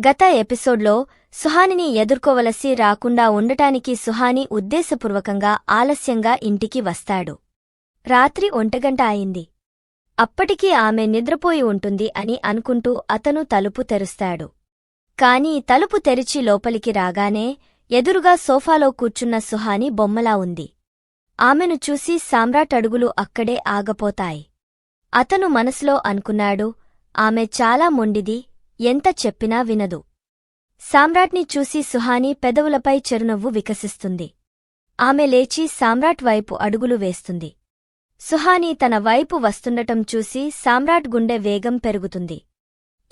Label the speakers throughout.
Speaker 1: గత ఎపిసోడ్లో సుహానిని ఎదుర్కోవలసి రాకుండా ఉండటానికి సుహాని ఉద్దేశపూర్వకంగా ఆలస్యంగా ఇంటికి వస్తాడు. రాత్రి ఒంటగంట అయింది. అప్పటికి ఆమె నిద్రపోయి ఉంటుంది అని అనుకుంటూ అతను తలుపు తెరుస్తాడు. కాని తలుపు తెరిచి లోపలికి రాగానే ఎదురుగా సోఫాలో కూర్చున్న సుహాని బొమ్మలా ఉంది. ఆమెను చూసి సామ్రాట్ అడుగులు అక్కడే ఆగపోతాయి. అతను మనసులో అనుకున్నాడు ఆమె చాలా మొండిది ఎంత చెప్పినా వినదు. సామ్రాట్ని చూసి సుహాని పెదవులపై చెరునవ్వు వికసిస్తుంది. ఆమె లేచి సామ్రాట్ వైపు అడుగులు వేస్తుంది. సుహాని తన వైపు వస్తుండటం చూసి సామ్రాట్ గుండె వేగం పెరుగుతుంది.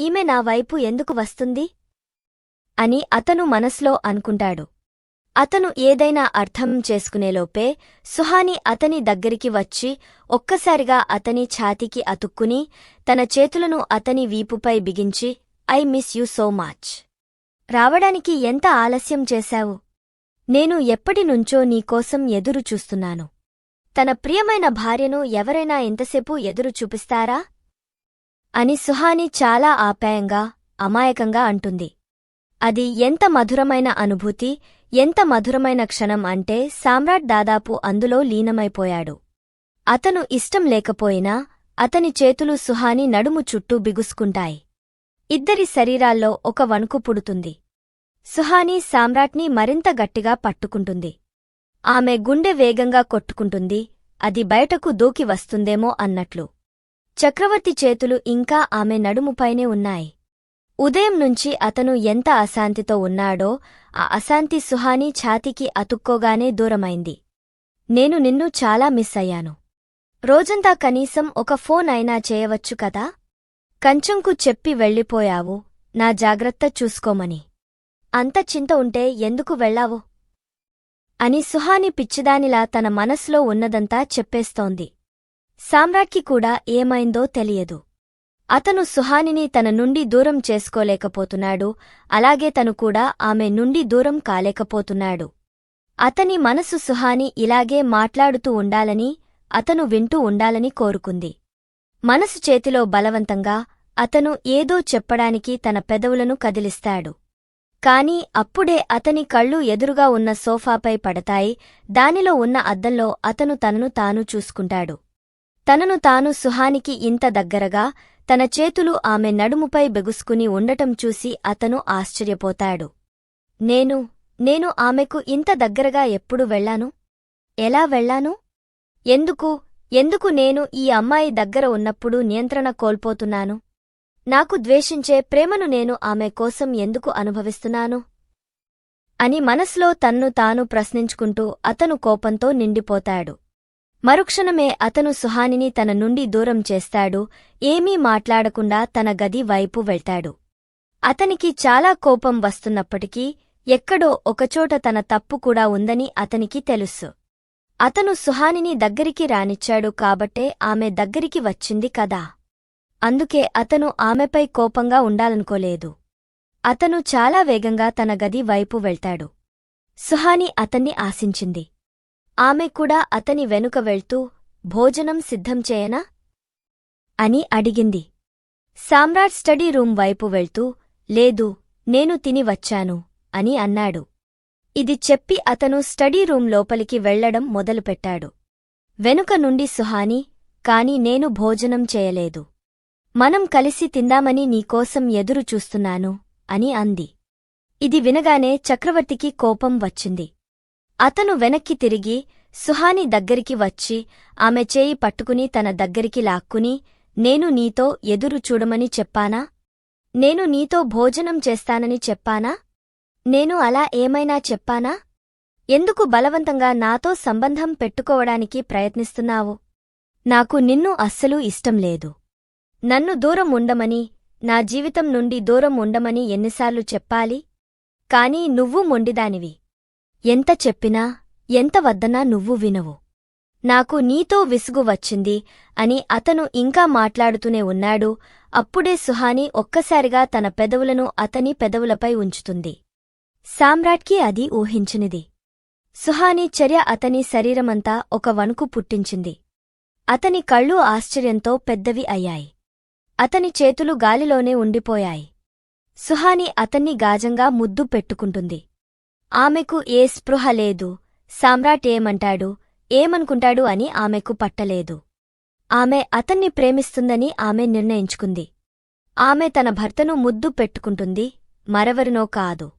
Speaker 1: ఈమె నా వైపు ఎందుకు వస్తుంది అని అతను మనస్లో అనుకుంటాడు. అతను ఏదైనా అర్థం చేసుకునేలోపే సుహాని అతని దగ్గరికి వచ్చి ఒక్కసారిగా అతని ఛాతీకి అతుక్కుని తన చేతులను అతని వీపుపై బిగించి I miss you so much రావడానికి ఎంత ఆలస్యం చేశావు? నేను ఎప్పటినుంచో నీకోసం ఎదురు చూస్తున్నాను. తన ప్రియమైన భార్యను ఎవరైనా ఎంతసేపు ఎదురు చూపిస్తారా? అని సుహాని చాలా ఆప్యాయంగా అమాయకంగా అంటుంది. అది ఎంత మధురమైన అనుభూతి ఎంత మధురమైన క్షణం అంటే సామ్రాట్ దాదాపు అందులో లీనమైపోయాడు. అతను ఇష్టం లేకపోయినా అతని చేతులు సుహాని నడుము చుట్టూ బిగుసుకుంటాయి. ఇద్దరి శరీరాల్లో ఒక వణుకు పుడుతుంది. సుహానీ సామ్రాట్ని మరింత గట్టిగా పట్టుకుంటుంది. ఆమె గుండె వేగంగా కొట్టుకుంటుంది అది బయటకు దూకి వస్తుందేమో అన్నట్లు. చక్రవర్తి చేతులు ఇంకా ఆమె నడుముపైనే ఉన్నాయి. ఉదయం నుంచి అతను ఎంత అశాంతితో ఉన్నాడో ఆ అశాంతి సుహాని ఛాతీకి అతుక్కోగానే దూరమైంది. నేను నిన్ను చాలా మిస్ అయ్యాను. రోజంతా కనీసం ఒక ఫోన్ అయినా చేయవచ్చు కదా? కంచంకు చెప్పి వెళ్ళిపోయావు. నా జాగ్రత్త చూసుకోమని. అంత చింత ఉంటే ఎందుకు వెళ్ళావు? అని సుహాని పిచ్చిదానిలా తన మనస్లో ఉన్నదంతా చెప్పేస్తోంది. సామ్రాట్కి కూడా ఏమైందో తెలియదు. అతను సుహానిని తన నుండి దూరం చేసుకోలేకపోతున్నాడు. అలాగే తను కూడా ఆమె నుండి దూరం కాలేకపోతున్నాడు. అతని మనసు సుహాని ఇలాగే మాట్లాడుతూ ఉండాలని అతను వింటూ ఉండాలని కోరుకుంది. మనసు చేతిలో బలవంతంగా అతను ఏదో చెప్పడానికి తన పెదవులను కదిలిస్తాడు. కాని అప్పుడే అతని కళ్ళు ఎదురుగా ఉన్న సోఫాపై పడతాయి దానిలో ఉన్న అద్దంలో అతను తనను తాను చూసుకుంటాడు. తనను తాను సుహానికి ఇంత దగ్గరగా తన చేతులు ఆమె నడుముపై బెగుసుకుని ఉండటం చూసి అతను ఆశ్చర్యపోతాడు. నేను నేను ఆమెకు ఇంత దగ్గరగా ఎప్పుడు వెళ్ళాను? ఎలా వెళ్ళాను? ఎందుకు ఎందుకు నేను ఈ అమ్మాయి దగ్గర ఉన్నప్పుడు నియంత్రణ కోల్పోతున్నాను? నాకు ద్వేషించే ప్రేమను నేను ఆమె కోసం ఎందుకు అనుభవిస్తున్నాను? అని మనస్లో తన్ను తాను ప్రశ్నించుకుంటూ అతను కోపంతో నిండిపోతాడు. మరుక్షణమే అతను సుహానిని తన నుండి దూరం చేస్తాడు ఏమీ మాట్లాడకుండా తన గది వైపు వెళ్తాడు. అతనికి చాలా కోపం వస్తున్నప్పటికీ ఎక్కడో ఒకచోట తన తప్పు కూడా ఉందని అతనికి తెలుసు. అతను సుహానిని దగ్గరికి రానిచ్చాడు కాబట్టే ఆమె దగ్గరికి వచ్చింది కదా. అందుకే అతను ఆమెపై కోపంగా ఉండాలనుకోలేదు. అతను చాలా వేగంగా తన గది వైపు వెళ్తాడు. సుహాని అతన్ని ఆశించింది. ఆమె కూడా అతని వెనుక వెళ్తూ భోజనం సిద్ధం చేయనా అని అడిగింది. సామ్రాట్ స్టడీ రూం వైపు వెళ్తూ లేదు నేను తిని వచ్చాను అని అన్నాడు. ఇది చెప్పి అతను స్టడీ రూమ్ లోపలికి వెళ్ళడం మొదలుపెట్టాడు. వెనుక నుండి సుహాని కాని నేను భోజనం చేయలేదు. మనం కలిసి తిందామని నీకోసం ఎదురు చూస్తున్నాను అని అంది. ఇది వినగానే చక్రవర్తికి కోపం వచ్చింది. అతను వెనక్కి తిరిగి సుహాని దగ్గరికి వచ్చి ఆమె చేయి పట్టుకుని తన దగ్గరికి లాక్కుని నేను నీతో ఎదురు చూడమని చెప్పానా? నేను నీతో భోజనం చేస్తానని చెప్పానా? నేను అలా ఏమైనా చెప్పానా? ఎందుకు బలవంతంగా నాతో సంబంధం పెట్టుకోవడానికి ప్రయత్నిస్తున్నావు? నాకు నిన్ను అస్సలు ఇష్టం లేదు. నన్ను దూరం ఉండమని నా జీవితం నుండి దూరం ఉండమని ఎన్నిసార్లు చెప్పాలి? కాని నువ్వు మొండిదానివి. ఎంత చెప్పినా ఎంత వద్దనా నువ్వు వినవు. నాకు నీతో విసుగు వచ్చింది అని అతను ఇంకా మాట్లాడుతూనే ఉన్నాడు. అప్పుడే సుహాని ఒక్కసారిగా తన పెదవులను అతని పెదవులపై ఉంచుతుంది. సామ్రాట్కి అది ఊహించినిది. సుహాని చర్య అతని శరీరమంతా ఒక వణుకు పుట్టించింది. అతని కళ్ళు ఆశ్చర్యంతో పెద్దవి అయ్యాయి. అతని చేతులు గాలిలోనే ఉండిపోయాయి. సుహాని అతన్ని గాజంగా ముద్దు పెట్టుకుంటుంది. ఆమెకు ఏ స్పృహ లేదు. సామ్రాట్ ఏమంటాడు? ఏమనుకుంటాడు అని ఆమెకు పట్టలేదు. ఆమె అతన్ని ప్రేమిస్తుందని ఆమె నిర్ణయించుకుంది. ఆమె తన భర్తను ముద్దు పెట్టుకుంటుంది. మరెవరినో కాదు.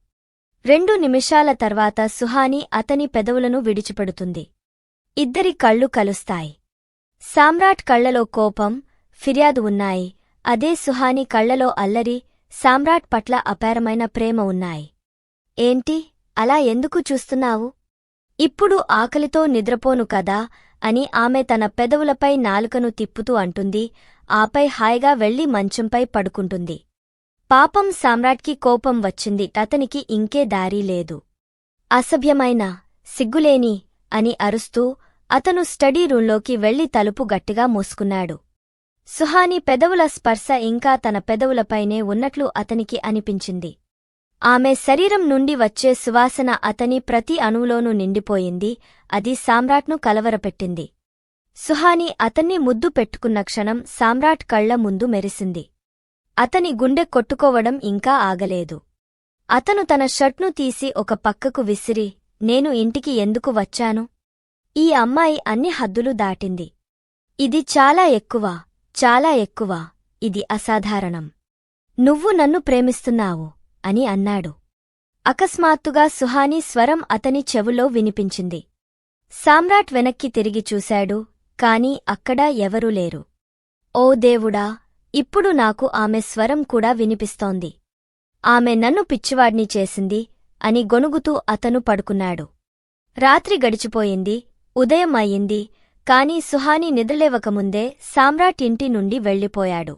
Speaker 1: రెండు నిమిషాల తర్వాత సుహాని అతని పెదవులను విడిచిపెడుతుంది. ఇద్దరి కళ్ళు కలుస్తాయి. సామ్రాట్ కళ్ళలో కోపం ఫిర్యాదు ఉన్నాయి. అదే సుహాని కళ్ళలో అల్లరి సామ్రాట్ పట్ల అపారమైన ప్రేమ ఉన్నాయి. ఏంటి? అలా ఎందుకు చూస్తున్నావు? ఇప్పుడు ఆకలితో నిద్రపోను కదా అని ఆమె తన పెదవులపై నాలుకను తిప్పుతూ అంటుంది ఆపై హాయిగా వెళ్ళి మంచంపై పడుకుంటుంది. పాపం సామ్రాట్కి కోపం వచ్చింది అతనికి ఇంకే దారి లేదు. అసభ్యమైన సిగ్గులేని అని అరుస్తూ అతను స్టడీ రూంలోకి వెళ్ళి తలుపు గట్టిగా మూసుకున్నాడు. సుహాని పెదవుల స్పర్శ ఇంకా తన పెదవులపైనే ఉన్నట్లు అతనికి అనిపించింది. ఆమె శరీరం నుండి వచ్చే సువాసన అతని ప్రతి అణువులోనూ నిండిపోయింది అది సామ్రాట్ను కలవరపెట్టింది. సుహాని అతన్ని ముద్దు పెట్టుకున్న క్షణం సామ్రాట్ కళ్ళ ముందు మెరిసింది. అతని గుండె కొట్టుకోవడం ఇంకా ఆగలేదు. అతను తన షర్ట్ను తీసి ఒక పక్కకు విసిరి నేను ఇంటికి ఎందుకు వచ్చాను? ఈ అమ్మాయి అన్ని హద్దులు దాటింది. ఇది చాలా ఎక్కువ. చాలా ఎక్కువ. ఇది అసాధారణం. నువ్వు నన్ను ప్రేమిస్తున్నావు అని అన్నాడు. అకస్మాత్తుగా సుహాని స్వరం అతని చెవులో వినిపించింది. సామ్రాట్ వెనక్కి తిరిగి చూశాడు కాని అక్కడ ఎవరూ లేరు. ఓ దేవుడా ఇప్పుడు నాకు ఆమె స్వరం కూడా వినిపిస్తోంది. ఆమె నన్ను పిచ్చివాడ్ని చేసింది అని గొనుగుతూ అతను పడుకున్నాడు. రాత్రి గడిచిపోయింది ఉదయం అయింది కాని సుహాని నిద్రలేవకముందే సామ్రాట్ ఇంటి నుండి వెళ్ళిపోయాడు.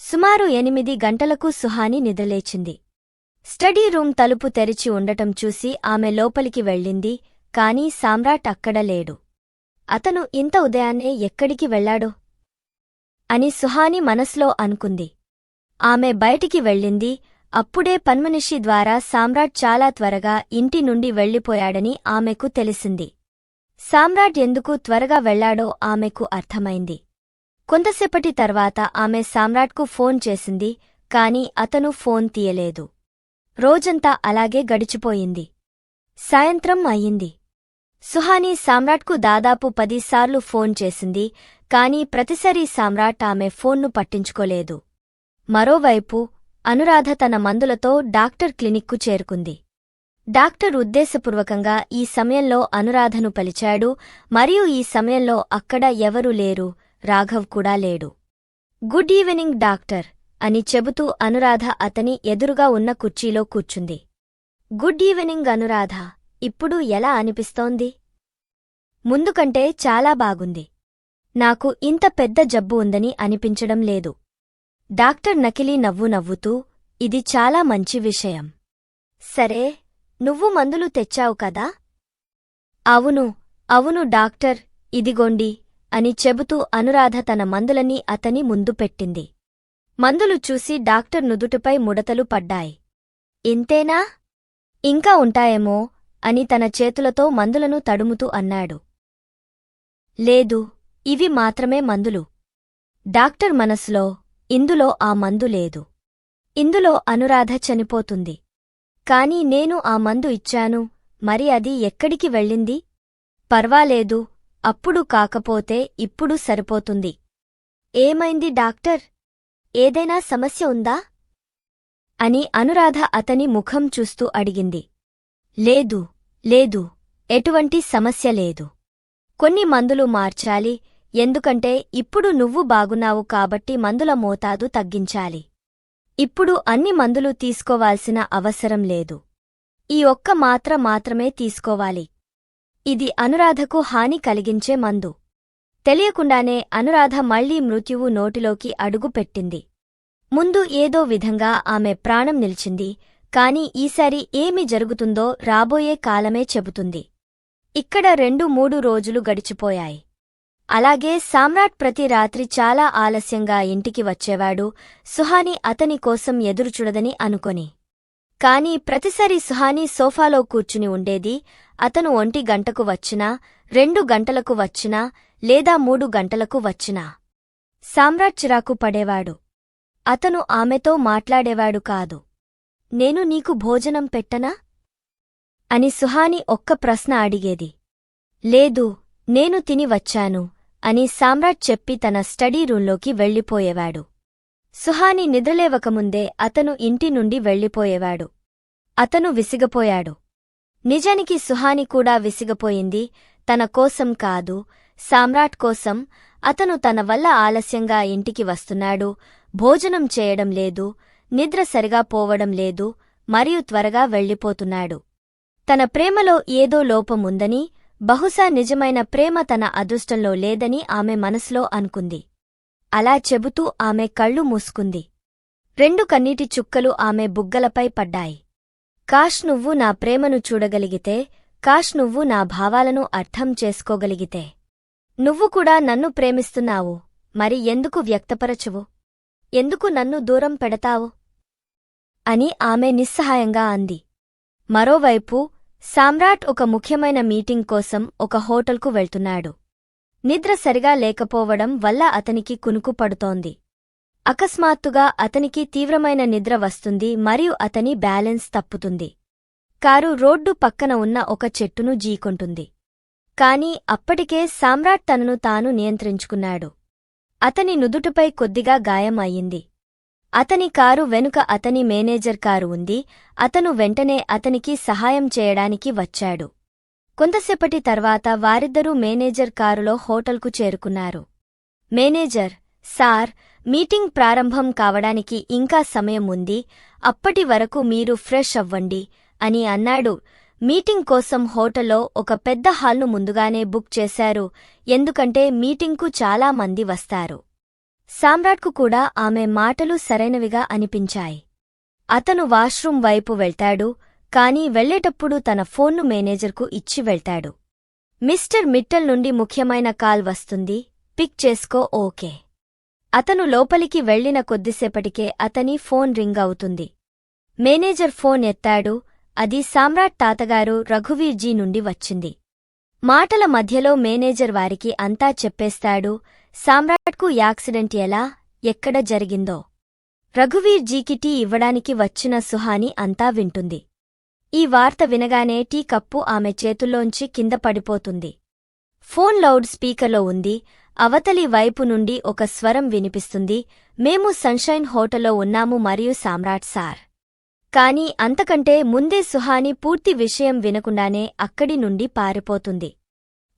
Speaker 1: సుమారు ఎనిమిది గంటలకు సుహాని నిద్రలేచింది. స్టడీ రూమ్ తలుపు తెరిచి ఉండటం చూసి ఆమె లోపలికి వెళ్ళింది కాని సామ్రాట్ అక్కడ లేడు. అతను ఇంత ఉదయాన్నే ఎక్కడికి వెళ్ళాడో అని సుహాని మనసులో అనుకుంది. ఆమె బయటికి వెళ్ళింది అప్పుడే పన్మనిషి ద్వారా సామ్రాట్ చాలా త్వరగా ఇంటి నుండి వెళ్ళిపోయాడని ఆమెకు తెలిసింది. సామ్రాట్ ఎందుకు త్వరగా వెళ్ళాడో ఆమెకు అర్థమైంది. కొంతసేపటి తర్వాత ఆమె సామ్రాట్కు ఫోన్ చేసింది కాని అతను ఫోన్ తీయలేదు. రోజంతా అలాగే గడిచిపోయింది. సాయంత్రం అయ్యింది. సుహాని సామ్రాట్కు దాదాపు పదిసార్లు ఫోన్ చేసింది కాని ప్రతిసారీ సామ్రాట్ ఆమె ఫోన్ను పట్టించుకోలేదు. మరోవైపు అనురాధ తన మందులతో డాక్టర్ క్లినిక్కు చేరుకుంది. డాక్టర్ ఉద్దేశపూర్వకంగా ఈ సమయంలో అనురాధను పలిచాడు. మరియు ఈ సమయంలో అక్కడ ఎవరూ లేరు. రాఘవ్ కూడా లేడు. గుడ్ ఈవెనింగ్ డాక్టర్ అని చెబుతూ అనురాధ అతని ఎదురుగా ఉన్న కుర్చీలో కూర్చుంది. Good evening Anuradha. ఇప్పుడు ఎలా అనిపిస్తోంది? ముందుకంటే చాలా బాగుంది. నాకు ఇంత పెద్ద జబ్బు ఉందని అనిపించడం లేదు. డాక్టర్ నకిలీ నవ్వు నవ్వుతూ ఇది చాలా మంచి విషయం. సరే నువ్వు మందులు తెచ్చావు కదా? అవును అవును డాక్టర్ ఇదిగోండి అని చెబుతూ అనురాధ తన మందులన్నీ అతని ముందు పెట్టింది. మందులు చూసి డాక్టర్ నుదుటిపై ముడతలు పడ్డాయి. ఇంతేనా? ఇంకా ఉంటాయేమో అని తన చేతులతో మందులను తడుముతూ అన్నాడు. లేదు ఇవి మాత్రమే మందులు. డాక్టర్ మనసులో ఇందులో ఆ మందు లేదు. ఇందులో అనురాధ చనిపోతుంది. కాని నేను ఆ మందు ఇచ్చాను. మరి అది ఎక్కడికి వెళ్ళింది? పర్వాలేదు. అప్పుడు కాకపోతే ఇప్పుడు సరిపోతుంది. ఏమైంది డాక్టర్? ఏదైనా సమస్య ఉందా? అని అనురాధ అతని ముఖం చూస్తూ అడిగింది. లేదు లేదు. ఎటువంటి సమస్య లేదు. కొన్ని మందులు మార్చాలి. ఎందుకంటే ఇప్పుడు నువ్వు బాగున్నావు కాబట్టి మందుల మోతాదు తగ్గించాలి. ఇప్పుడు అన్ని మందులు తీసుకోవాల్సిన అవసరం లేదు. ఈ ఒక్క మాత్ర మాత్రమే తీసుకోవాలి. ఇది అనురాధకు హాని కలిగించే మందు. తెలియకుండానే అనురాధ మళ్ళీ మృత్యువు నోటిలోకి అడుగుపెట్టింది ముందు ఏదో విధంగా ఆమె ప్రాణం నిలిచింది కాని ఈసారి ఏమి జరుగుతుందో రాబోయే కాలమే చెబుతుంది. ఇక్కడ రెండు మూడు రోజులు గడిచిపోయాయి. అలాగే సామ్రాట్ ప్రతి రాత్రి చాలా ఆలస్యంగా ఇంటికి వచ్చేవాడు. సుహాని అతని కోసం ఎదురుచూడదని అనుకొని. కాని ప్రతిసారి సుహాని సోఫాలో కూర్చుని ఉండేది. అతను ఒంటి గంటకు వచ్చినా రెండు గంటలకు వచ్చినా లేదా మూడు గంటలకు వచ్చినా. సామ్రాట్ చిరాకు పడేవాడు. అతను ఆమెతో మాట్లాడేవాడు కాదు. నేను నీకు భోజనం పెట్టనా? అని సుహాని ఒక్క ప్రశ్న అడిగేది. లేదు నేను తిని వచ్చాను. అని సామ్రాట్ చెప్పి తన స్టడీ రూంలోకి వెళ్ళిపోయేవాడు. సుహాని నిద్రలేవకముందే అతను ఇంటి నుండి వెళ్ళిపోయేవాడు. అతను విసిగపోయాడు. నిజానికి సుహాని కూడా విసిగపోయింది. తన కోసం కాదు సామ్రాట్ కోసం. అతను తన వల్ల ఆలస్యంగా ఇంటికి వస్తున్నాడు. భోజనం చేయడం లేదు. నిద్ర సరిగా పోవడం లేదు. మరియు త్వరగా వెళ్ళిపోతున్నాడు. తన ప్రేమలో ఏదో లోపముందని బహుశా నిజమైన ప్రేమ తన అదృష్టంలో లేదని ఆమె మనసులో అనుకుంది. అలా చెబుతూ ఆమె కళ్ళు మూసుకుంది. రెండు కన్నీటి చుక్కలు ఆమె బుగ్గలపై పడ్డాయి. కాష్ నువ్వు నా ప్రేమను చూడగలిగితే కాష్ నువ్వు నా భావాలను అర్థం చేసుకోగలిగితే. నువ్వు కూడా నన్ను ప్రేమిస్తున్నావు మరి ఎందుకు వ్యక్తపరచువు? ఎందుకు నన్ను దూరం పెడతావు? అని ఆమె నిస్సహాయంగా అంది. మరోవైపు సామ్రాట్ ఒక ముఖ్యమైన మీటింగ్ కోసం ఒక హోటల్కు వెళ్తున్నాడు. నిద్ర సరిగా లేకపోవడం వల్ల అతనికి కునుకు పడుతోంది. అకస్మాత్తుగా అతనికి తీవ్రమైన నిద్ర వస్తుంది మరియు అతని బ్యాలెన్స్ తప్పుతుంది. కారు రోడ్డు పక్కన ఉన్న ఒక చెట్టును జీకొంటుంది. కాని అప్పటికే సామ్రాట్ తనను తాను నియంత్రించుకున్నాడు. అతని నుదుటిపై కొద్దిగా గాయం అయింది అతని కారు వెనుక అతని మేనేజర్ కారు ఉంది. అతను వెంటనే అతనికి సహాయం చేయడానికి వచ్చాడు. కొంతసేపటి తర్వాత వారిద్దరూ మేనేజర్ కారులో హోటల్కు చేరుకున్నారు. మేనేజర్ సార్ మీటింగ్ ప్రారంభం కావడానికి ఇంకా సమయం ఉంది. అప్పటి వరకు మీరు ఫ్రెష్ అవ్వండి అని అన్నాడు. మీటింగ్ కోసం హోటల్లో ఒక పెద్ద హాల్ను ముందుగానే బుక్ చేశారు. ఎందుకంటే మీటింగ్కు చాలా మంది వస్తారు. సామ్రాట్కు కూడా ఆమె మాటలు సరైనవిగా అనిపించాయి. అతను వాష్రూమ్ వైపు వెళ్తాడు కానీ వెళ్ళేటప్పుడు తన ఫోన్ను మేనేజర్కు ఇచ్చి వెళ్తాడు. మిస్టర్ మిట్టల్ నుండి ముఖ్యమైన కాల్ వస్తుంది పిక్ చేసుకో ఓకే. అతను లోపలికి వెళ్ళిన కొద్దిసేపటికే అతని ఫోన్ రింగ్ అవుతుంది. మేనేజర్ ఫోన్ ఎత్తాడు అది సామ్రాట్ తాతగారు రఘువీర్జీ నుండి వచ్చింది. మాటల మధ్యలో మేనేజర్ వారికి అంతా చెప్పేస్తాడు సామ్రాట్కు యాక్సిడెంట్ ఎలా ఎక్కడ జరిగిందో. రఘువీర్జీకి టీ ఇవ్వడానికి వచ్చిన సుహాని అంతా వింటుంది. ఈ వార్త వినగానే టీ కప్పు ఆమె చేతుల్లోంచి కింద పడిపోతుంది. ఫోన్ లౌడ్ స్పీకర్లో ఉంది అవతలి వైపు నుండి ఒక స్వరం వినిపిస్తుంది మేము సన్షైన్ హోటల్లో ఉన్నాము మరియు సామ్రాట్ సార్. కాని అంతకంటే ముందే సుహాని పూర్తి విషయం వినకుండానే అక్కడి నుండి పారిపోతుంది.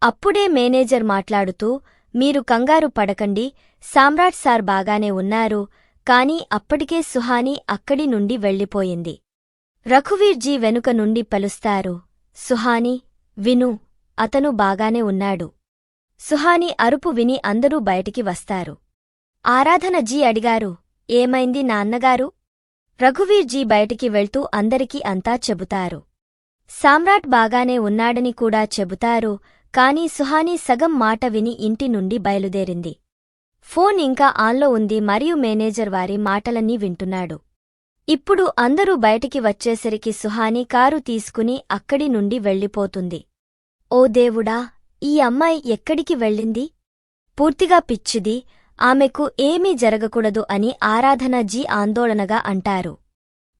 Speaker 1: అప్పుడే మేనేజర్ మాట్లాడుతూ మీరు కంగారు పడకండి సామ్రాట్ సార్ బాగానే ఉన్నారు కాని అప్పటికే సుహాని అక్కడి నుండి వెళ్ళిపోయింది. రఘువీర్జీ వెనుక నుండి పలుస్తారు సుహాని విను అతను బాగానే ఉన్నాడు. సుహాని అరుపు విని అందరూ బయటికి వస్తారు. ఆరాధనజీ అడిగారు ఏమైంది నాన్నగారు? రఘువీర్జీ బయటికి వెళ్తూ అందరికీ అంతా చెబుతారు. సామ్రాట్ బాగానే ఉన్నాడని కూడా చెబుతారు కాని సుహాని సగం మాట విని ఇంటి నుండి బయలుదేరింది. ఫోన్ ఇంకా ఆన్లో ఉంది మరియు మేనేజర్ వారి మాటలన్నీ వింటున్నాడు. ఇప్పుడు అందరూ బయటికి వచ్చేసరికి సుహాని కారు తీసుకుని అక్కడి నుండి వెళ్ళిపోతుంది. ఓ దేవుడా ఈ అమ్మాయి ఎక్కడికి వెళ్ళింది? పూర్తిగా పిచ్చిది ఆమెకు ఏమీ జరగకూడదు అని ఆరాధన జీ ఆందోళనగా అంటారు.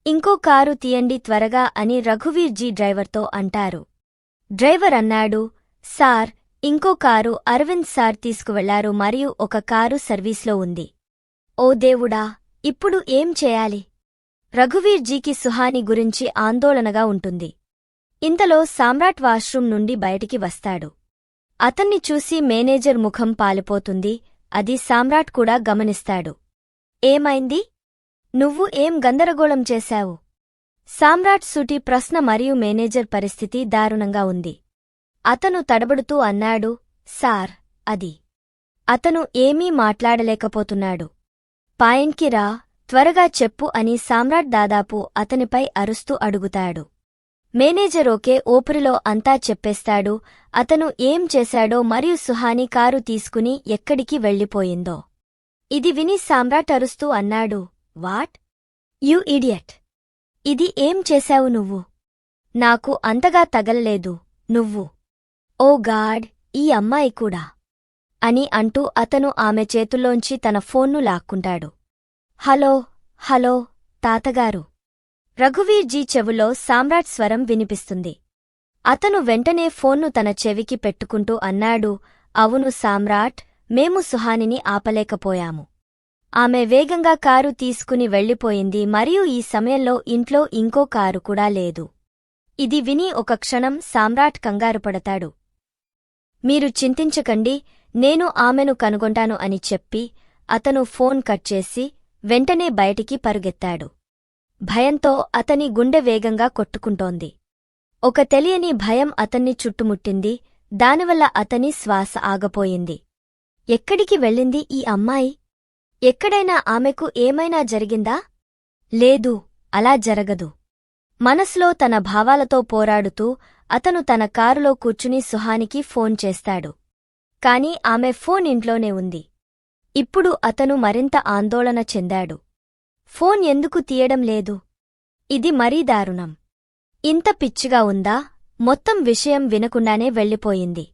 Speaker 1: ఇంకో కారు తీయండి త్వరగా అని రఘువీర్ జీ డ్రైవర్తో అంటారు. డ్రైవర్ అన్నాడు సార్ ఇంకో కారు అరవింద్ సార్ తీసుకువెళ్ళారు మరియు ఒక కారు సర్వీస్లో ఉంది. ఓ దేవుడా ఇప్పుడు ఏం చేయాలి? రఘువీర్ జీకి సుహాని గురించి ఆందోళనగా ఉంటుంది. ఇంతలో సామ్రాట్ వాష్రూం నుండి బయటికి వస్తాడు. అతన్ని చూసి మేనేజర్ ముఖం పాలిపోతుంది అది సామ్రాట్ కూడా గమనిస్తాడు. ఏమైంది? నువ్వు ఏం గందరగోళం చేశావు? సామ్రాట్ సూటి ప్రశ్న మరియు మేనేజర్ పరిస్థితి దారుణంగా ఉంది. అతను తడబడుతూ అన్నాడు సార్ అది. అతను ఏమీ మాట్లాడలేకపోతున్నాడు. పాయింట్కి రా త్వరగా చెప్పు అని సామ్రాట్ దాదాపు అతనిపై అరుస్తూ అడుగుతాడు. మేనేజర్ ఓకే ఓపురిలో అంతా చెప్పేస్తాడు అతను ఏం చేశాడో మరియు సుహాని కారు తీసుకుని ఎక్కడికి వెళ్ళిపోయిందో. ఇది విని సామ్రాట్ అరుస్తూ అన్నాడు వాట్? You idiot. ఇది ఏం చేశావు నువ్వు? నాకు అంతగా తగలలేదు నువ్వు. ఓ గాడ్ ఈ అమ్మాయి కూడా అని అంటూ అతను ఆమె చేతుల్లోంచి తన ఫోన్ను లాక్కుంటాడు. హలో హలో తాతగారు. రఘువీర్జీ చెవులో సామ్రాట్ స్వరం వినిపిస్తుంది. అతను వెంటనే ఫోన్ను తన చెవికి పెట్టుకుంటూ అన్నాడు అవును సామ్రాట్ మేము సుహానిని ఆపలేకపోయాము. ఆమె వేగంగా కారు తీసుకుని వెళ్ళిపోయింది మరియు ఈ సమయంలో ఇంట్లో ఇంకో కారు కూడా లేదు. ఇది విని ఒక క్షణం సామ్రాట్ కంగారుపడతాడు. మీరు చింతించకండి నేను ఆమెను కనుగొంటాను అని చెప్పి అతను ఫోన్ కట్ చేసి వెంటనే బయటికి పరుగెత్తాడు. భయంతో అతని గుండె వేగంగా కొట్టుకుంటోంది. ఒక తెలియని భయం అతన్ని చుట్టుముట్టింది దానివల్ల అతని శ్వాస ఆగపోయింది. ఎక్కడికి వెళ్ళింది ఈ అమ్మాయి? ఎక్కడైనా ఆమెకు ఏమైనా జరిగిందా? లేదు అలా జరగదు. మనసులో తన భావాలతో పోరాడుతూ అతను తన కారులో కూర్చుని సుహానికి ఫోన్ చేస్తాడు. కాని ఆమె ఫోన్ ఇంట్లోనే ఉంది. ఇప్పుడు అతను మరింత ఆందోళన చెందాడు. ఫోన్ ఎందుకు తీయడం లేదు? ఇది మరీ దారుణం. ఇంత పిచ్చిగా ఉందా? మొత్తం విషయం వినకుండానే వెళ్ళిపోయింది.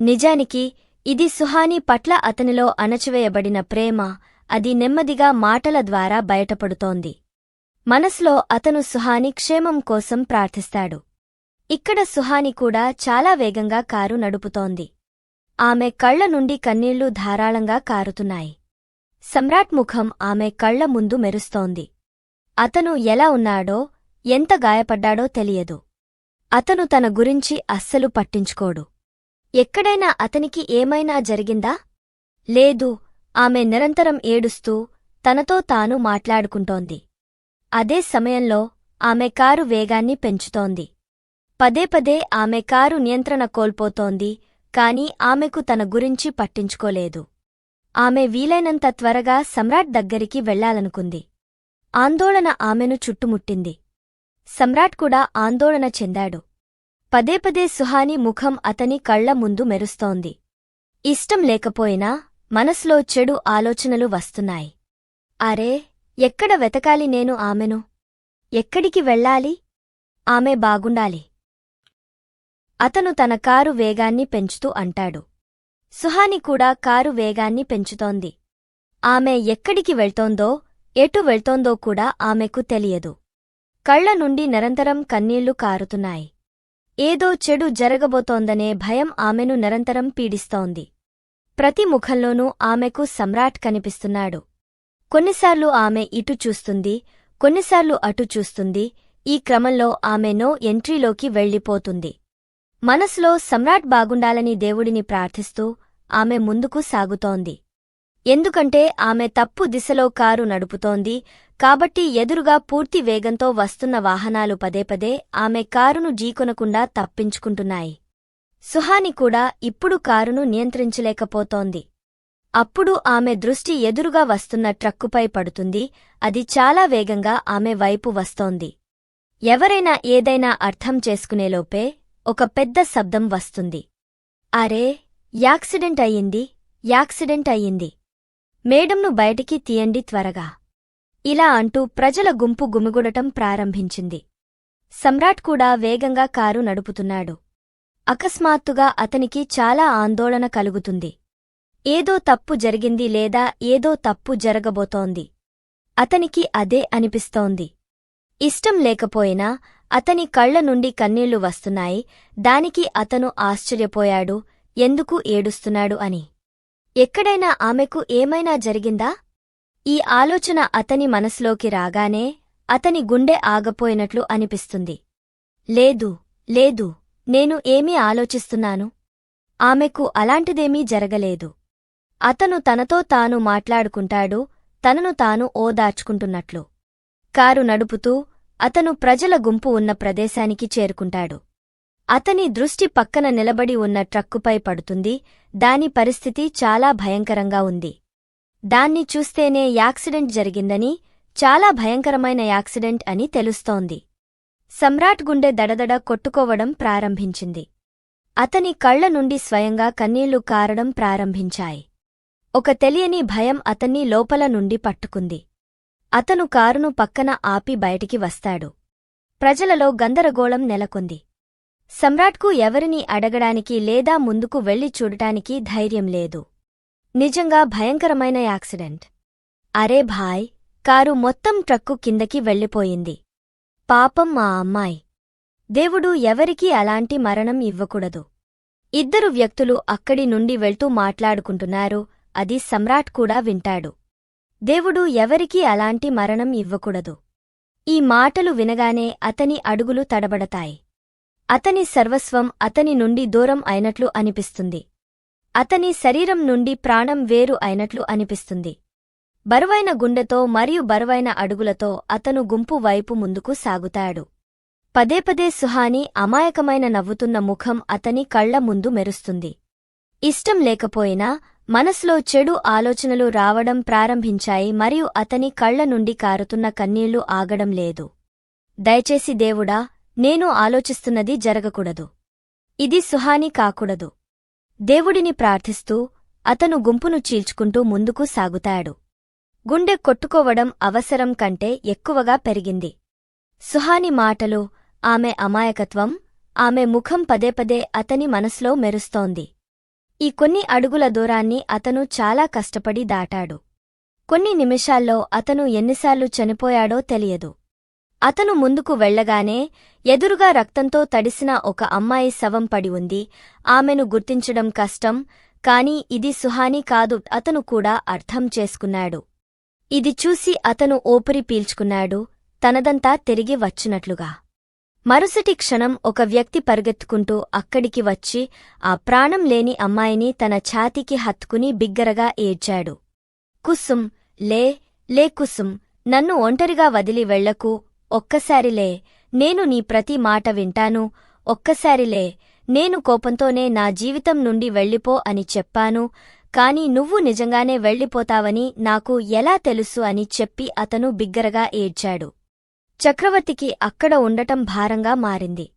Speaker 1: నిజానికి ఇది సుహానీ పట్ల అతనిలో అణచివేయబడిన ప్రేమ అది నెమ్మదిగా మాటల ద్వారా బయటపడుతోంది. మనసులో అతను సుహాని క్షేమం కోసం ప్రార్థిస్తాడు. ఇక్కడ సుహాని కూడా చాలా వేగంగా కారు నడుపుతోంది. ఆమె కళ్ళ నుండి కన్నీళ్ళు ధారాళంగా కారుతున్నాయి. సమ్రాట్ ముఖం ఆమె కళ్ళ ముందు మెరుస్తోంది. అతను ఎలా ఉన్నాడో ఎంత గాయపడ్డాడో తెలియదు. అతను తన గురించి అస్సలు పట్టించుకోడు. ఎక్కడైనా అతనికి ఏమైనా జరిగిందా? లేదు ఆమె నిరంతరం ఏడుస్తూ తనతో తాను మాట్లాడుకుంటోంది. అదే సమయంలో ఆమె కారు వేగాన్ని పెంచుతోంది. పదే పదే ఆమె కారు నియంత్రణ కోల్పోతోంది కాని ఆమెకు తన గురించి పట్టించుకోలేదు. ఆమె వీలైనంత త్వరగా సమ్రాట్ దగ్గరికి వెళ్ళాలనుకుంది. ఆందోళన ఆమెను చుట్టుముట్టింది. సమ్రాట్ కూడా ఆందోళన చెందాడు. పదే పదే సుహాని ముఖం అతని కళ్ళ ముందు మెరుస్తోంది. ఇష్టం లేకపోయినా మనసులో చెడు ఆలోచనలు వస్తున్నాయి. అరే ఎక్కడ వెతకాలి నేను ఆమెను? ఎక్కడికి వెళ్ళాలి? ఆమె బాగుండాలి. అతను తన కారు వేగాన్ని పెంచుతూ అంటాడు. సుహాని కూడా కారు వేగాన్ని పెంచుతోంది. ఆమె ఎక్కడికి వెళ్తోందో ఎటు వెళ్తోందో కూడా ఆమెకు తెలియదు. కళ్ళ నుండి నిరంతరం కన్నీళ్ళు కారుతున్నాయి. ఏదో చెడు జరగబోతోందనే భయం ఆమెను నిరంతరం పీడిస్తోంది. ప్రతి ముఖంలోనూ ఆమెకు సమ్రాట్ కనిపిస్తున్నాడు. కొన్నిసార్లు ఆమె ఇటు చూస్తుంది కొన్నిసార్లు అటు చూస్తుంది ఈ క్రమంలో ఆమె నో ఎంట్రీలోకి వెళ్ళిపోతుంది. మనసులో సమ్రాట్ బాగుండాలని దేవుడిని ప్రార్థిస్తూ ఆమె ముందుకు సాగుతోంది. ఎందుకంటే ఆమె తప్పు దిశలో కారు నడుపుతోంది కాబట్టి ఎదురుగా పూర్తి వేగంతో వస్తున్న వాహనాలు పదేపదే ఆమె కారును జీకొనకుండా తప్పించుకుంటున్నాయి. సుహాని కూడా ఇప్పుడు కారును నియంత్రించలేకపోతోంది. అప్పుడు ఆమె దృష్టి ఎదురుగా వస్తున్న ట్రక్కుపై పడుతుంది అది చాలా వేగంగా ఆమె వైపు వస్తోంది. ఎవరైనా ఏదైనా అర్థం చేసుకునేలోపే ఒక పెద్ద శబ్దం వస్తుంది. అరే యాక్సిడెంట్ అయ్యింది యాక్సిడెంట్ అయ్యింది. మేడంను బయటికి తీయండి త్వరగా. ఇలా అంటూ ప్రజల గుంపు గుమిగుడటం ప్రారంభించింది. సమ్రాట్ కూడా వేగంగా కారు నడుపుతున్నాడు. అకస్మాత్తుగా అతనికి చాలా ఆందోళన కలుగుతుంది. ఏదో తప్పు జరిగింది లేదా ఏదో తప్పు జరగబోతోంది. అతనికి అదే అనిపిస్తోంది. ఇష్టం లేకపోయినా అతని కళ్ళ నుండి కన్నీళ్ళు వస్తున్నాయి. దానికి అతను ఆశ్చర్యపోయాడు. ఎందుకు ఏడుస్తున్నాడు అని. ఎక్కడైనా ఆమెకు ఏమైనా జరిగిందా? ఈ ఆలోచన అతని మనసులోకి రాగానే అతని గుండె ఆగపోయినట్లు అనిపిస్తుంది. లేదు లేదు నేను ఏమీ ఆలోచిస్తున్నాను. ఆమెకు అలాంటిదేమీ జరగలేదు. అతను తనతో తాను మాట్లాడుకుంటాడు తనను తాను ఓదార్చుకుంటున్నట్లు. కారు నడుపుతూ అతను ప్రజల గుంపు ఉన్న ప్రదేశానికి చేరుకుంటాడు. అతని దృష్టి పక్కన నిలబడి ఉన్న ట్రక్కుపై పడుతుంది. దాని పరిస్థితి చాలా భయంకరంగా ఉంది. దాన్ని చూస్తేనే యాక్సిడెంట్ జరిగిందని చాలా భయంకరమైన యాక్సిడెంట్ అని తెలుస్తోంది. సమ్రాట్ గుండె దడదడ కొట్టుకోవడం ప్రారంభించింది. అతని కళ్ళ నుండి స్వయంగా కన్నీళ్ళు కారడం ప్రారంభించాయి. ఒక తెలియని భయం అతన్ని లోపల నుండి పట్టుకుంది. అతను కారును పక్కన ఆపి బయటికి వస్తాడు. ప్రజలలో గందరగోళం నెలకొంది. సమ్రాట్కు ఎవరినీ అడగడానికి లేదా ముందుకు వెళ్ళి చూడటానికి ధైర్యం లేదు. నిజంగా భయంకరమైన యాక్సిడెంట్. అరే భాయ్ కారు మొత్తం ట్రక్కు కిందకి వెళ్ళిపోయింది. పాపం మా అమ్మాయి. దేవుడు ఎవరికీ అలాంటి మరణం ఇవ్వకూడదు. ఇద్దరు వ్యక్తులు అక్కడి నుండి వెళ్తూ మాట్లాడుకుంటున్నారు అది సమ్రాట్ కూడా వింటాడు. దేవుడు ఎవరికీ అలాంటి మరణం ఇవ్వకూడదు. ఈ మాటలు వినగానే అతని అడుగులు తడబడతాయి. అతని సర్వస్వం అతని నుండి దూరం అయినట్లు అనిపిస్తుంది. అతని శరీరం నుండి ప్రాణం వేరు అయినట్లు అనిపిస్తుంది. బరువైన గుండెతో మరియు బరువైన అడుగులతో అతను గుంపు వైపు ముందుకు సాగుతాడు. పదే పదే సుహాని అమాయకమైన నవ్వుతున్న ముఖం అతని కళ్ళ ముందు మెరుస్తుంది. ఇష్టం లేకపోయినా మనసులో చెడు ఆలోచనలు రావడం ప్రారంభించాయి మరియు అతని కళ్ళ నుండి కారుతున్న కన్నీళ్ళు ఆగడం లేదు. దయచేసి దేవుడా నేను ఆలోచిస్తున్నది జరగకూడదు. ఇది సుహాని కాకూడదు. దేవుడిని ప్రార్థిస్తూ అతను గుంపును చీల్చుకుంటూ ముందుకు సాగుతాడు. గుండె కొట్టుకోవడం అవసరం కంటే ఎక్కువగా పెరిగింది. సుహాని మాటలు ఆమె అమాయకత్వం ఆమె ముఖం పదే పదే అతని మనసులో మెరుస్తోంది. ఈ కొన్ని అడుగుల దూరాన్ని అతను చాలా కష్టపడి దాటాడు. కొన్ని నిమిషాల్లో అతను ఎన్నిసార్లు చనిపోయాడో తెలియదు. అతను ముందుకు వెళ్ళగానే ఎదురుగా రక్తంతో తడిసిన ఒక అమ్మాయి శవం పడి ఉంది. ఆమెను గుర్తించడం కష్టం కాని ఇది సుహాని కాదు అతను కూడా అర్థం చేసుకున్నాడు. ఇది చూసి అతను ఓపిరి పీల్చుకున్నాడు తనదంతా తిరిగి వచ్చినట్లుగా. మరుసటి క్షణం ఒక వ్యక్తి పరుగెత్తుకుంటూ అక్కడికి వచ్చి ఆ ప్రాణం లేని అమ్మాయిని తన ఛాతీకి హత్తుకుని బిగ్గరగా ఏడ్చాడు. కుసుమ్ లే లే కుసుమ్ నన్ను ఒంటరిగా వదిలి వెళ్ళకు ఒక్కసారిలే నేను నీ ప్రతి మాట వింటాను ఒక్కసారిలే నేను కోపంతోనే నా జీవితం నుండి వెళ్ళిపో అని చెప్పాను కాని నువ్వు నిజంగానే వెళ్ళిపోతావని నాకు ఎలా తెలుసు అని చెప్పి అతను బిగ్గరగా ఏడ్చాడు. చక్రవర్తికి అక్కడ ఉండటం భారంగా మారింది.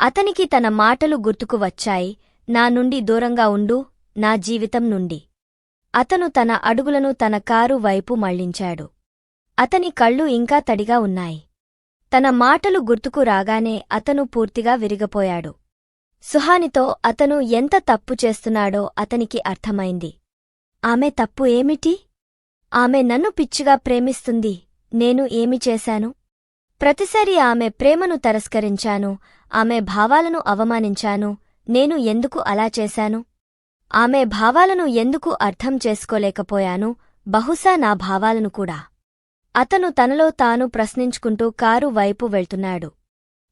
Speaker 1: అతనికి తన మాటలు గుర్తుకు వచ్చాయి. నా నుండి దూరంగా ఉండు నా జీవితం నుండి. అతను తన అడుగులను తన కారు వైపు మళ్ళించాడు. అతని కళ్ళు ఇంకా తడిగా ఉన్నాయి. తన మాటలు గుర్తుకు రాగానే అతను పూర్తిగా విరిగపోయాడు. సుహానితో అతను ఎంత తప్పు చేస్తున్నాడో అతనికి అర్థమైంది. ఆమె తప్పు ఏమిటి? ఆమె నన్ను పిచ్చిగా ప్రేమిస్తుంది. నేను ఏమి చేశాను? ప్రతిసారి ఆమె ప్రేమను తరస్కరించాను ఆమె భావాలను అవమానించాను నేను ఎందుకు అలా చేశాను? ఆమె భావాలను ఎందుకు అర్థం చేసుకోలేకపోయాను బహుశా నా భావాలను కూడా. అతను తనలో తాను ప్రశ్నించుకుంటూ కారు వైపు వెళ్తున్నాడు.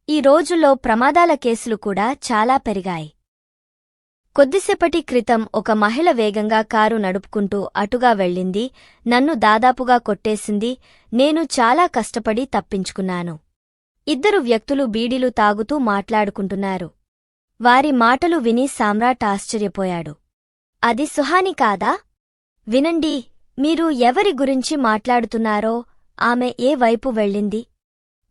Speaker 1: ఈ రోజుల్లో ప్రమాదాల కేసులు కూడా చాలా పెరిగాయి. కొద్దిసేపటి క్రితం ఒక మహిళ వేగంగా కారు నడుపుకుంటూ అటుగా వెళ్ళింది. నన్ను దాదాపుగా కొట్టేసింది. నేను చాలా కష్టపడి తప్పించుకున్నాను. ఇద్దరు వ్యక్తులు బీడీలు తాగుతూ మాట్లాడుకుంటున్నారు. వారి మాటలు విని సామ్రాట్ ఆశ్చర్యపోయాడు. అది సుహాని కాదా? వినండి మీరు ఎవరి గురించి మాట్లాడుతున్నారో ఆమె ఏ వైపు వెళ్ళింది?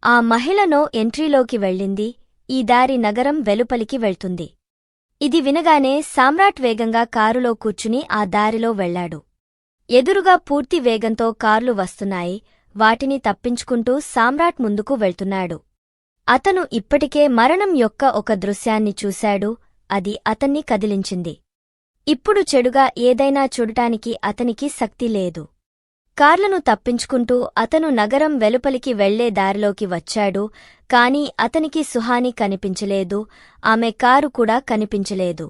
Speaker 1: ఆ మహిళనో ఎంట్రీలోకి వెళ్ళింది. ఈ దారి నగరం వెలుపలికి వెళ్తుంది. ఇది వినగానే సామ్రాట్ వేగంగా కారులో కూర్చుని ఆ దారిలో వెళ్ళాడు ఎదురుగా పూర్తి వేగంతో కార్లు వస్తున్నాయి వాటిని తప్పించుకుంటూ సామ్రాట్ ముందుకు వెళ్తున్నాడు. అతను ఇప్పటికే మరణం యొక్క ఒక దృశ్యాన్ని చూశాడు అది అతన్ని కదిలించింది. ఇప్పుడు చెడుగా ఏదైనా చూడటానికి అతనికి శక్తి లేదు. కార్లను తప్పించుకుంటూ అతను నగరం వెలుపలికి వెళ్ళే దారిలోకి వచ్చాడు కాని అతనికి సుహాని కనిపించలేదు ఆమె కారు కూడా కనిపించలేదు.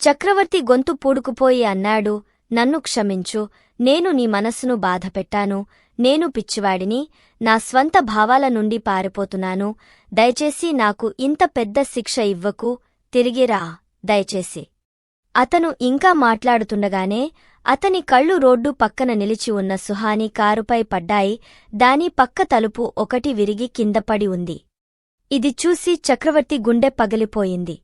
Speaker 1: చక్రవర్తి గొంతు పూడుకుపోయి అన్నాడు నన్ను క్షమించు నేను నీ మనస్సును బాధపెట్టాను నేను పిచ్చివాడిని నా స్వంత భావాల నుండి పారిపోతున్నాను దయచేసి నాకు ఇంత పెద్ద శిక్ష ఇవ్వకు తిరిగిరా దయచేసి. అతను ఇంకా మాట్లాడుతుండగానే అతని కళ్ళు రోడ్డు పక్కన నిలిచి ఉన్న సుహాని కారుపై పడ్డాయి. దాని పక్క తలుపు ఒకటి విరిగి కిందపడి ఉంది. ఇది చూసి చక్రవర్తి గుండె పగిలిపోయింది.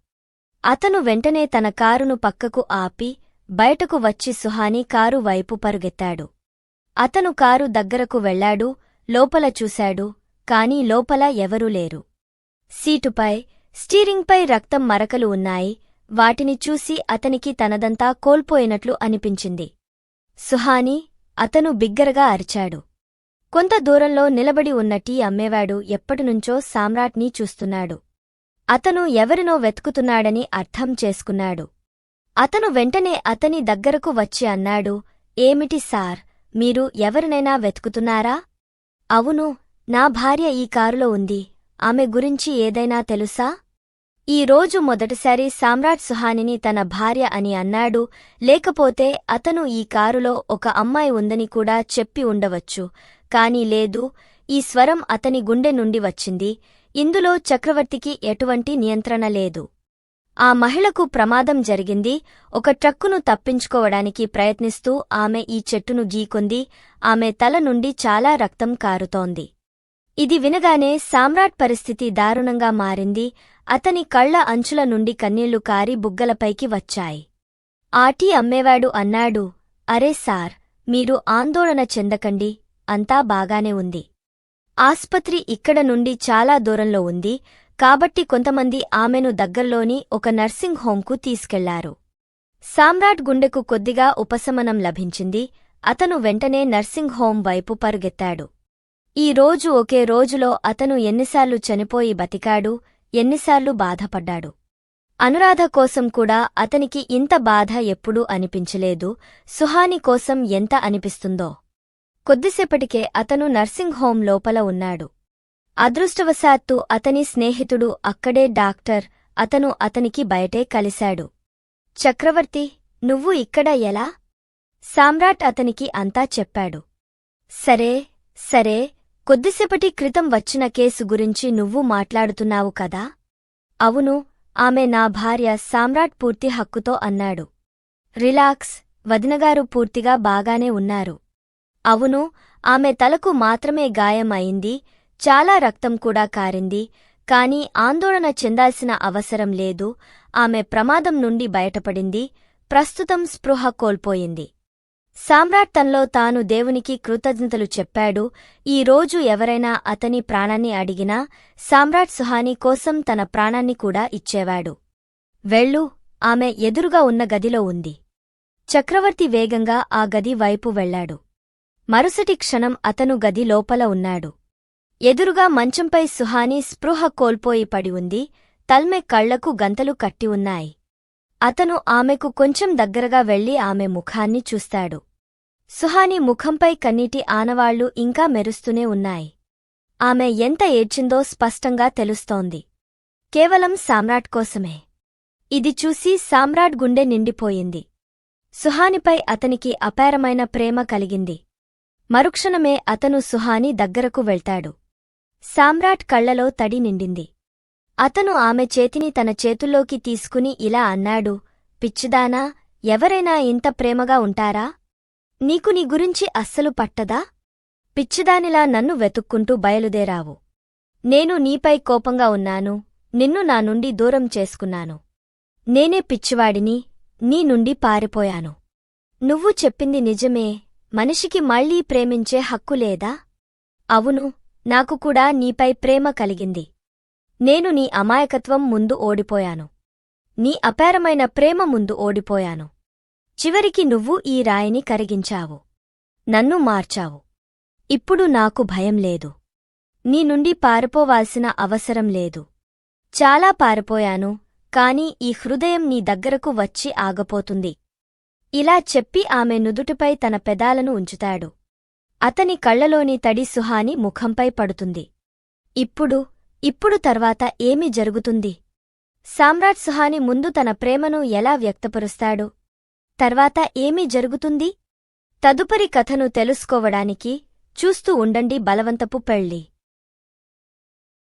Speaker 1: అతను వెంటనే తన కారును పక్కకు ఆపి బయటకు వచ్చి సుహాని కారు వైపు పరుగెత్తాడు. అతను కారు దగ్గరకు వెళ్ళాడు లోపల చూశాడు కాని లోపల ఎవరూ లేరు. సీటుపై స్టీరింగ్పై రక్తం మరకలు ఉన్నాయి వాటిని చూసి అతనికి తనదంతా కోల్పోయినట్లు అనిపించింది. సుహాని అతను బిగ్గరగా అరిచాడు. కొంత దూరంలో నిలబడి ఉన్న టీ అమ్మేవాడు ఎప్పటినుంచో సామ్రాట్ని చూస్తున్నాడు. అతను ఎవరినో వెతుకుతున్నాడని అర్థం చేసుకున్నాడు. అతను వెంటనే అతని దగ్గరకు వచ్చి అన్నాడు ఏమిటి సార్ మీరు ఎవరినైనా వెతుకుతున్నారా? అవును నా భార్య ఈ కారులో ఉంది. ఆమె గురించి ఏదైనా తెలుసా? ఈ రోజు మొదటిసారి సామ్రాట్ సుహానిని తన భార్య అని అన్నాడు. లేకపోతే అతను ఈ కారులో ఒక అమ్మాయి ఉందని కూడా చెప్పి ఉండవచ్చు. కాని లేదు ఈ స్వరం అతని గుండె నుండి వచ్చింది. ఇందులో చక్రవర్తికి ఎటువంటి నియంత్రణ లేదు. ఆ మహిళకు ప్రమాదం జరిగింది. ఒక ట్రక్కును తప్పించుకోవడానికి ప్రయత్నిస్తూ ఆమె ఈ చెట్టును గీకొంది. ఆమె తల నుండి చాలా రక్తం కారుతోంది. ఇది వినగానే సామ్రాట్ పరిస్థితి దారుణంగా మారింది. అతని కళ్ళ అంచుల నుండి కన్నీళ్ళు కారి బుగ్గలపైకి వచ్చాయి. ఆటీ అమ్మేవాడు అన్నాడు అరే సార్ మీరు ఆందోళన చెందకండి. అంతా బాగానే ఉంది. ఆస్పత్రి ఇక్కడ నుండి చాలా దూరంలో ఉంది. కాబట్టి కొంతమంది ఆమెను దగ్గర్లోని ఒక నర్సింగ్ హోంకు తీసుకెళ్ళారు. సామ్రాట్ గుండెకు కొద్దిగా ఉపశమనం లభించింది. అతను వెంటనే నర్సింగ్ హోం వైపు పరుగెత్తాడు. ఈ రోజు ఒకే రోజులో అతను ఎన్నిసార్లు చనిపోయి బతికాడు ఎన్నిసార్లు బాధపడ్డాడు. అనురాధ కోసం కూడా అతనికి ఇంత బాధ ఎప్పుడూ అనిపించలేదు సుహాని కోసం ఎంత అనిపిస్తుందో. కొద్దిసేపటికే అతను నర్సింగ్ హోం లోపల ఉన్నాడు. అదృష్టవశాత్తు అతని స్నేహితుడు అక్కడే డాక్టర్ అతను అతనికి బయటే కలిశాడు. చక్రవర్తి నువ్వు ఇక్కడ ఎలా? సామ్రాట్ అతనికి అంతా చెప్పాడు. సరే సరే కొద్దిసేపటి క్రితం వచ్చిన కేసు గురించి నువ్వు మాట్లాడుతున్నావు కదా? అవును ఆమె నా భార్య సామ్రాట్ పూర్తి హక్కుతో అన్నాడు. రిలాక్స్ వదినగారు పూర్తిగా బాగానే ఉన్నారు. అవును ఆమె తలకు మాత్రమే గాయం అయింది చాలా రక్తం కూడా కారింది కాని ఆందోళన చెందాల్సిన అవసరం లేదు ఆమె ప్రమాదం నుండి బయటపడింది ప్రస్తుతం స్పృహ కోల్పోయింది. సామ్రాట్ తనలో తాను దేవునికి కృతజ్ఞతలు చెప్పాడు. ఈ రోజు ఎవరైనా అతని ప్రాణాన్ని అడిగినా సామ్రాట్ సుహాని కోసం తన ప్రాణాన్ని కూడా ఇచ్చేవాడు. వెళ్ళు ఆమె ఎదురుగా ఉన్న గదిలో ఉంది. చక్రవర్తి వేగంగా ఆ గది వైపు వెళ్ళాడు మరుసటి క్షణం అతను గది లోపల ఉన్నాడు. ఎదురుగా మంచంపై సుహాని స్పృహ కోల్పోయి పడి ఉంది. తల్మె కళ్ళకు గంతలు కట్టి ఉన్నాయి. అతను ఆమెకు కొంచెం దగ్గరగా వెళ్ళి ఆమె ముఖాన్ని చూస్తాడు. సుహాని ముఖంపై కన్నీటి ఆనవాళ్ళు ఇంకా మెరుస్తూనే ఉన్నాయి. ఆమె ఎంత ఏడ్చిందో స్పష్టంగా తెలుస్తోంది. కేవలం సామ్రాట్ కోసమే. ఇది చూసి సామ్రాట్ గుండె నిండిపోయింది. సుహానిపై అతనికి అపారమైన ప్రేమ కలిగింది. మరుక్షణమే అతను సుహాని దగ్గరకు వెళ్తాడు. సామ్రాట్ కళ్ళలో తడి నిండింది. అతను ఆమె చేతిని తన చేతుల్లోకి తీసుకుని ఇలా అన్నాడు పిచ్చిదానా ఎవరైనా ఇంత ప్రేమగా ఉంటారా? నీకు నీ గురించి అస్సలు పట్టదా? పిచ్చిదానిలా నన్ను వెతుక్కుంటూ బయలుదేరావు. నేను నీపై కోపంగా ఉన్నాను నిన్ను నా నుండి దూరం చేసుకున్నాను. నేనే పిచ్చివాడిని నీ నుండి పారిపోయాను. నువ్వు చెప్పింది నిజమే మనిషికి మళ్ళీ ప్రేమించే హక్కు లేదా? అవును నాకు కూడా నీపై ప్రేమ కలిగింది. నేను నీ అమాయకత్వం ముందు ఓడిపోయాను. నీ అపారమైన ప్రేమ ముందు ఓడిపోయాను. చివరికి నువ్వు ఈ రాయిని కరిగించావు. నన్ను మార్చావు. ఇప్పుడు నాకు భయం లేదు. నీ నుండి పారిపోవాల్సిన అవసరం లేదు. చాలా పారిపోయాను కాని ఈ హృదయం నీ దగ్గరకు వచ్చి ఆగపోతుంది. ఇలా చెప్పి ఆమె నుదుటిపై తన పెదాలను ఉంచుతాడు. అతని కళ్ళలోని తడి సుహాని ముఖంపై పడుతుంది. ఇప్పుడు ఇప్పుడు తర్వాత ఏమి జరుగుతుంది? సామ్రాట్ సుహాని ముందు తన ప్రేమను ఎలా వ్యక్తపరుస్తాడు? తర్వాత ఏమి జరుగుతుంది? తదుపరి కథను తెలుసుకోవడానికి చూస్తూ ఉండండి బలవంతపు పెళ్ళి